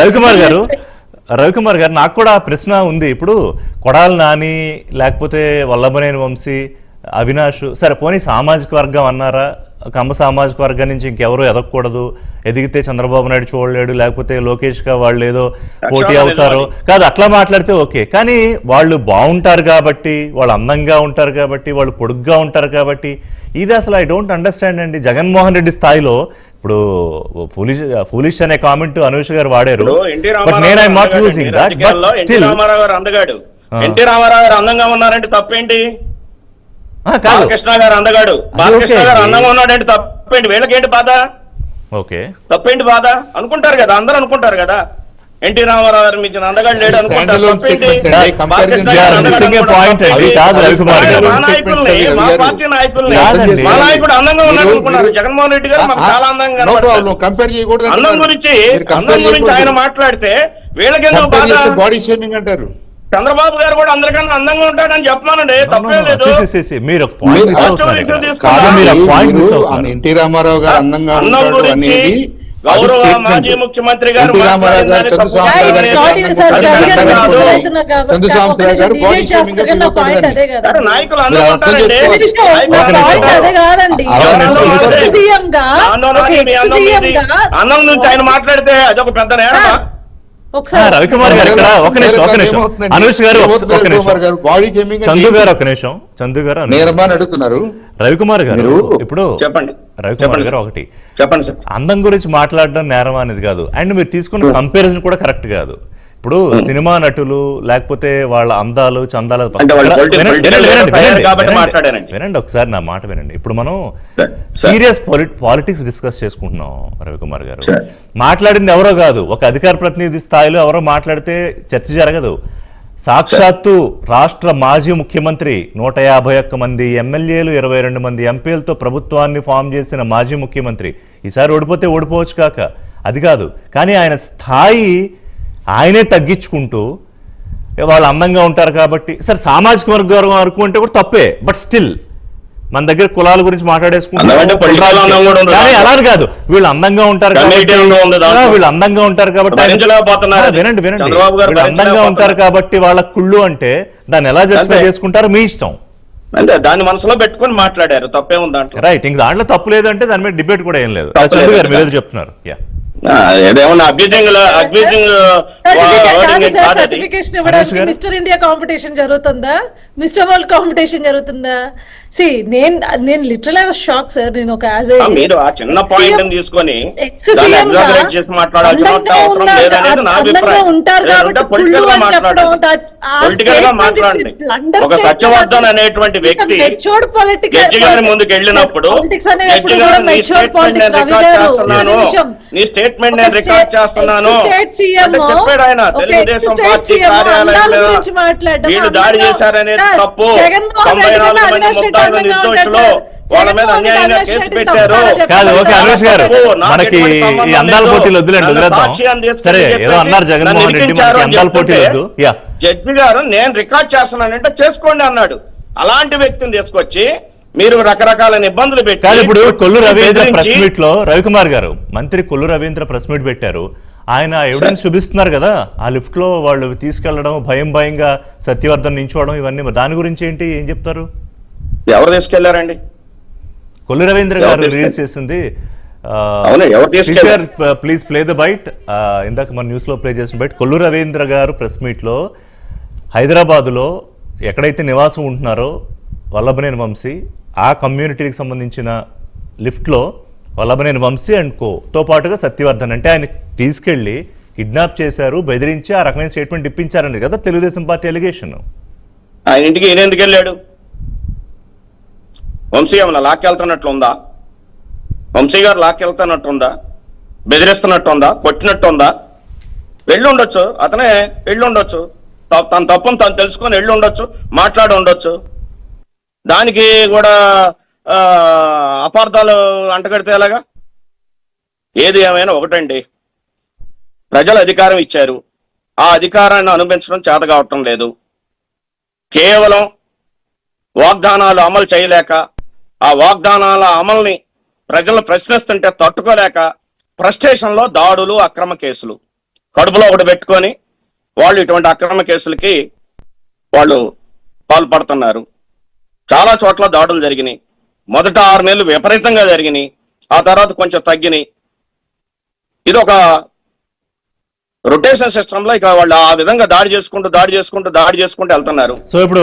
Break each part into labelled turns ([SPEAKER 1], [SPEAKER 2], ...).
[SPEAKER 1] రవికుమార్ గారు రవికుమార్ గారు నాకు కూడా ఆ ప్రశ్న ఉంది. ఇప్పుడు కొడాలి నాని లేకపోతే వల్లభనేని వంశీ అవినాష్ సరే పోనీ సామాజిక వర్గం అన్నారా? కమ్మ సామాజిక వర్గం నుంచి ఇంకెవరు ఎదగకూడదు. ఎదిగితే చంద్రబాబు నాయుడు చూడలేడు లేకపోతే లోకేష్గా వాళ్ళు ఏదో పోటీ అవుతారు. కాదు అట్లా మాట్లాడితే ఓకే. కానీ వాళ్ళు బాగుంటారు కాబట్టి వాళ్ళు అందంగా ఉంటారు కాబట్టి వాళ్ళు పొడుగ్గా ఉంటారు కాబట్టి ఇది అసలు ఐ డోంట్ అండర్స్టాండ్ అండి. జగన్మోహన్ రెడ్డి స్థాయిలో ఇప్పుడు ఫూలిష్ ఫూలిష్ అనే కామెంట్ అనూష్ గారు వాడారు. బట్
[SPEAKER 2] రామారావు
[SPEAKER 1] నేను ఐ
[SPEAKER 2] గారు
[SPEAKER 1] నాట్
[SPEAKER 2] అందగాడండి.
[SPEAKER 1] యూజింగ్ దట్ బట్
[SPEAKER 2] రాజకీయాల్లో ఎన్టీ
[SPEAKER 1] స్టిల్
[SPEAKER 2] రామారావు గారు అందగాడు. ఎన్టీ రామారావు గారు అందంగా ఉన్నారంటే తప్పేంటి? బాలకృష్ణ గారు అందగాడు. బాలకృష్ణ గారు. అందంగా ఉన్నాడంటే తప్పేంటి? వీళ్ళకేంటి బాధ?
[SPEAKER 1] ఓకే.
[SPEAKER 2] తప్పేంటి బాధ? అనుకుంటారు కదా అందరూ అనుకుంటారు కదా. ఎన్టీ రామారావు అందగాడు లేడు నాయకుడు అందంగా ఉన్నాడు అనుకున్నారు. జగన్మోహన్ రెడ్డి గారు మాకు చాలా అందంగా అందం. గురించి అందం గురించి ఆయన. మాట్లాడితే వీళ్ళకెందుకు బాధ?
[SPEAKER 3] బాడీ షేమింగ్ అంటారు.
[SPEAKER 2] చంద్రబాబు గారు కూడా అందరికన్నా అందంగా ఉంటాడని చెప్పమానండి. తప్పే లేదు.
[SPEAKER 3] ఎన్టీ రామారావు గారు అందంగా
[SPEAKER 2] గురించి
[SPEAKER 3] అనేది
[SPEAKER 2] గౌరవ. మాజీ ముఖ్యమంత్రి గారు నాయకులు అన్నం నుంచి ఆయన మాట్లాడితే అదొక పెద్ద నేరమా?
[SPEAKER 4] ఒకసారి
[SPEAKER 1] రవికుమార్ గారు ఇక్కడ ఒక నిమిషం ఒక నిమిషం? అనూష్ గారు ఒక- నిమిషం.
[SPEAKER 3] గారు? బాడీ షేమింగ్
[SPEAKER 1] చందు గారు ఒక నిమిషం. చందు గారు
[SPEAKER 3] అడుగుతున్నారు.
[SPEAKER 1] రవికుమార్ గారు
[SPEAKER 3] మీరు-
[SPEAKER 1] ఇప్పుడు
[SPEAKER 2] చెప్పండి.
[SPEAKER 1] రవికుమార్ గారు. ఒకటి.
[SPEAKER 2] చెప్పండి సార్.
[SPEAKER 1] అందం గురించి మాట్లాడడం నేరం అనేది కాదు. అండ్ మీరు తీసుకున్న కంపారిజన్ కూడా కరెక్ట్ కాదు. ఇప్పుడు సినిమా నటులు లేకపోతే వాళ్ళ అందాలు చందాలు వినండి, ఒకసారి నా మాట వినండి. ఇప్పుడు మనం
[SPEAKER 2] sir, sir.
[SPEAKER 1] Serious politics discuss చేసుకుంటున్నాం రవికుమార్ గారు. మాట్లాడింది ఎవరో కాదు ఒక అధికార ప్రతినిధి స్థాయిలో ఎవరో మాట్లాడితే చర్చ జరగదు. సాక్షాత్తు రాష్ట్ర మాజీ ముఖ్యమంత్రి నూట యాభై ఒక్క మంది ఎమ్మెల్యేలు ఇరవై రెండు మంది ఎంపీలతో ప్రభుత్వాన్ని ఫామ్ చేసిన మాజీ ముఖ్యమంత్రి ఈసారి ఓడిపోతే ఓడిపోవచ్చు కాక అది కాదు. కానీ ఆయన స్థాయి ఆయనే తగ్గించుకుంటూ వాళ్ళు అందంగా ఉంటారు కాబట్టి సరే సామాజిక వర్గం వరకు అంటే కూడా తప్పే బట్ స్టిల్ మన దగ్గర కులాల గురించి కానీ
[SPEAKER 2] దాంట్లో.
[SPEAKER 1] అలా కాదు వీళ్ళు అందంగా ఉంటారు వీళ్ళు అందంగా ఉంటారు కాబట్టి. వినండి వినండి వీళ్ళు అందంగా. ఉంటారు కాబట్టి వాళ్ళ కుళ్ళు అంటే దాన్ని ఎలా జస్టిఫై. చేసుకుంటారో మీ ఇష్టం
[SPEAKER 2] అంటే దాన్ని మనసులో పెట్టుకొని మాట్లాడారు తప్పే ఉంది దాంట్లో
[SPEAKER 1] రైట్ ఇంక దాంట్లో తప్పు లేదంటే దాని మీద డిబేట్ కూడా ఏం లేదు. గారు మీరు చెప్తున్నారు యా
[SPEAKER 4] సర్టిఫికేషన్ ఇవ్వడానికి? మిస్టర్ ఇండియా కాంపిటీషన్ జరుగుతుందా? మిస్టర్ వరల్డ్ కాంపిటీషన్ జరుగుతుందా? సి నేను నేను literal I was shock sir నేను ఒక యాజ్
[SPEAKER 2] మీరు ఆ చిన్న పాయింట్ తీసుకొని exaggerate చేసి అభిప్రాయం.
[SPEAKER 4] ఉంటారు కాబట్టి
[SPEAKER 2] ఒక సత్యవర్ధన్. అనేటువంటి వ్యక్తి
[SPEAKER 4] మెచ్యూర్డ్ పొలిటికల్
[SPEAKER 2] జడ్జి గారి ముందుకు వెళ్ళినప్పుడు
[SPEAKER 4] పాలిటిక్స్
[SPEAKER 2] నీ స్టేట్మెంట్ నేను
[SPEAKER 4] పాలిటిక్స్
[SPEAKER 2] రికార్డ్ చేస్తున్నాను. చెప్పాడు ఆయన తెలుగుదేశం పార్టీ
[SPEAKER 4] సీఎం
[SPEAKER 2] కార్యాలయం
[SPEAKER 4] అందాల
[SPEAKER 2] మీద
[SPEAKER 4] గురించి మాట్లాడడం,
[SPEAKER 2] వీళ్ళు దాడి చేశారనేది తప్పు. తొంభై నాలుగు మంది నిర్దోషులు. వాళ్ళ మీద అన్యాయంగా కేసు పెట్టారు.
[SPEAKER 1] కాదు ఓకే గారు మనకి ఈ అందాల. పోటీలు వద్దులేండి వదిలేద్దాం. సరే ఏదో అన్నారు జగన్మోహన్ రెడ్డి మనకి అందాల పోటీలు వద్దు. యా.
[SPEAKER 2] జడ్జి గారు నేను రికార్డ్ చేస్తున్నానంటే చేసుకోండి అన్నాడు. అలాంటి వ్యక్తిని తీసుకొచ్చి మీరు రకరకాల ఇబ్బందులు పెట్టి
[SPEAKER 1] కాదు ఇప్పుడు కొల్లు రవీంద్ర ప్రెస్ మీట్లో రవికుమార్ గారు మంత్రి కొల్లు రవీంద్ర ప్రెస్ మీట్ పెట్టారు. ఆయన ఎవిడెన్స్ చూపిస్తున్నారు కదా ఆ లిఫ్ట్లో వాళ్ళు తీసుకెళ్ళడం భయం భయంగా సత్యవర్ధన్ నించోవడం ఇవన్నీ దాని గురించి ఏంటి ఏం చెప్తారు?
[SPEAKER 2] ఎవరు తీసుకెళ్ళారండి
[SPEAKER 1] కొల్లు రవీంద్ర గారు? రిలీజ్ చేసింది? ప్లీజ్ ప్లే ద బైట్ ఇందాక మన న్యూస్లో ప్లే చేసిన బైట్ కొల్లు రవీంద్ర గారు ప్రెస్ మీట్లో హైదరాబాద్లో ఎక్కడైతే నివాసం ఉంటున్నారో వల్లభనేని వంశీ ఆ కమ్యూనిటీకి సంబంధించిన లిఫ్ట్లో వల్లభనేని వంశీ అండ్ కో తో పాటుగా సత్యవర్ధన్ అంటే ఆయన తీసుకెళ్ళి కిడ్నాప్ చేశారు బెదిరించి ఆ రకమైన స్టేట్మెంట్ ఇప్పించారని కదా తెలుగుదేశం పార్టీ ఎలిగేషన్
[SPEAKER 2] ఆయన ఇంటికి ఈయన ఎందుకు వెళ్ళాడు వంశీ ఏమైనా లాక్కెళ్తున్నట్లు ఉందా వంశీ గారు లాక్కెళ్తున్నట్టుందా బెదిరిస్తున్నట్టుందా? కొట్టినట్టుందా? కొట్టినట్టు ఉందా వెళ్ళి ఉండొచ్చు అతనే వెళ్ళి ఉండొచ్చు తన తప్పును తను తెలుసుకొని వెళ్ళి ఉండొచ్చు మాట్లాడి ఉండొచ్చు. దానికి కూడా అపార్థాలు అంటగడితే ఎలాగా? ఏది ఏమైనా ఒకటండి. ప్రజలు అధికారం ఇచ్చారు. ఆ అధికారాన్ని అనుభవించడం చేత కావటం లేదు. కేవలం వాగ్దానాలు అమలు చేయలేక ఆ వాగ్దానాల అమల్ని ప్రజలు ప్రశ్నిస్తుంటే తట్టుకోలేక ఫ్రస్ట్రేషన్లో దాడులు అక్రమ కేసులు. కడుపులో ఒకటి పెట్టుకొని వాళ్ళు ఇటువంటి అక్రమ కేసులకి వాళ్ళు పాల్పడుతున్నారు. చాలా చోట్ల దాడులు జరిగినాయి. మొదట ఆరు నెలలు విపరీతంగా జరిగినాయి. ఆ తర్వాత కొంచెం తగ్గినాయి. ఇది ఒక రొటేషన్ సిస్టమ్లో ఇక వాళ్ళు ఆ విధంగా దాడి చేసుకుంటూ దాడి చేసుకుంటూ దాడి చేసుకుంటూ వెళ్తున్నారు.
[SPEAKER 1] సో ఇప్పుడు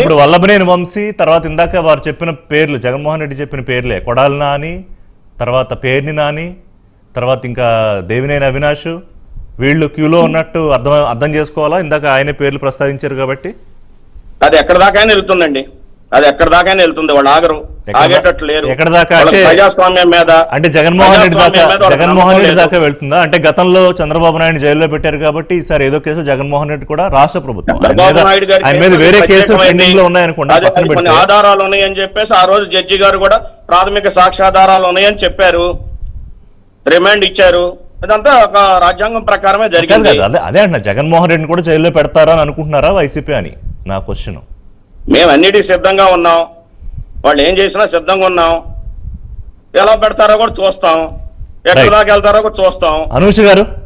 [SPEAKER 1] ఇప్పుడు వల్లభనేని వంశీ తర్వాత ఇందాక వారు చెప్పిన పేర్లు జగన్మోహన్ రెడ్డి చెప్పిన పేర్లే. కొడాలి నాని తర్వాత పేర్ని నాని తర్వాత ఇంకా దేవినేని అవినాష్. వీళ్ళు క్యూలో ఉన్నట్టు అర్థం అర్థం చేసుకోవాలా? ఇందాక ఆయన పేర్లు ప్రస్తావించారు కాబట్టి.
[SPEAKER 2] అది ఎక్కడ దాకైనా వెళ్తుందండి. అది ఎక్కడ దాకైనా వెళ్తుంది వాళ్ళు ఆగరు. ఆగేటట్లు లేరు.
[SPEAKER 1] ఎక్కడ దాకా
[SPEAKER 2] ప్రజాస్వామ్యం మీద
[SPEAKER 1] అంటే జగన్మోహన్ రెడ్డి దాకా జగన్మోహన్ రెడ్డి దాకా. వెళ్తుందా? అంటే గతంలో చంద్రబాబు నాయుడు జైల్లో పెట్టారు కాబట్టి ఈసారి ఏదో కేసు జగన్మోహన్ రెడ్డి కూడా రాష్ట్ర ప్రభుత్వం. ఆయన మీద- వేరే కేసు
[SPEAKER 2] ప్రత్యేకమైంది.
[SPEAKER 1] పెండింగ్లో ఉన్నాయనుకోండి
[SPEAKER 2] ఆధారాలు ఉన్నాయని చెప్పేసి ఆ రోజు జడ్జి గారు కూడా ప్రాథమిక సాక్ష్యాధారాలు ఉన్నాయని చెప్పారు. రిమాండ్ ఇచ్చారు. ఇదంతా ఒక రాజ్యాంగం ప్రకారమే జరిగింది.
[SPEAKER 1] అదే అదే అంటున్నా జగన్మోహన్ రెడ్డిని కూడా జైల్లో పెడతారా అని అనుకుంటున్నారా వైసీపీ అని? నా క్వశ్చన్.
[SPEAKER 2] మేము అన్నిటికీ సిద్ధంగా ఉన్నాం. వాళ్ళు ఏం చేసినా సిద్ధంగా ఉన్నాం. ఎలా పెడతారో కూడా చూస్తాం. ఎక్కడ. దాకా వెళ్తారో కూడా చూస్తాం.
[SPEAKER 1] అనూష్ గారు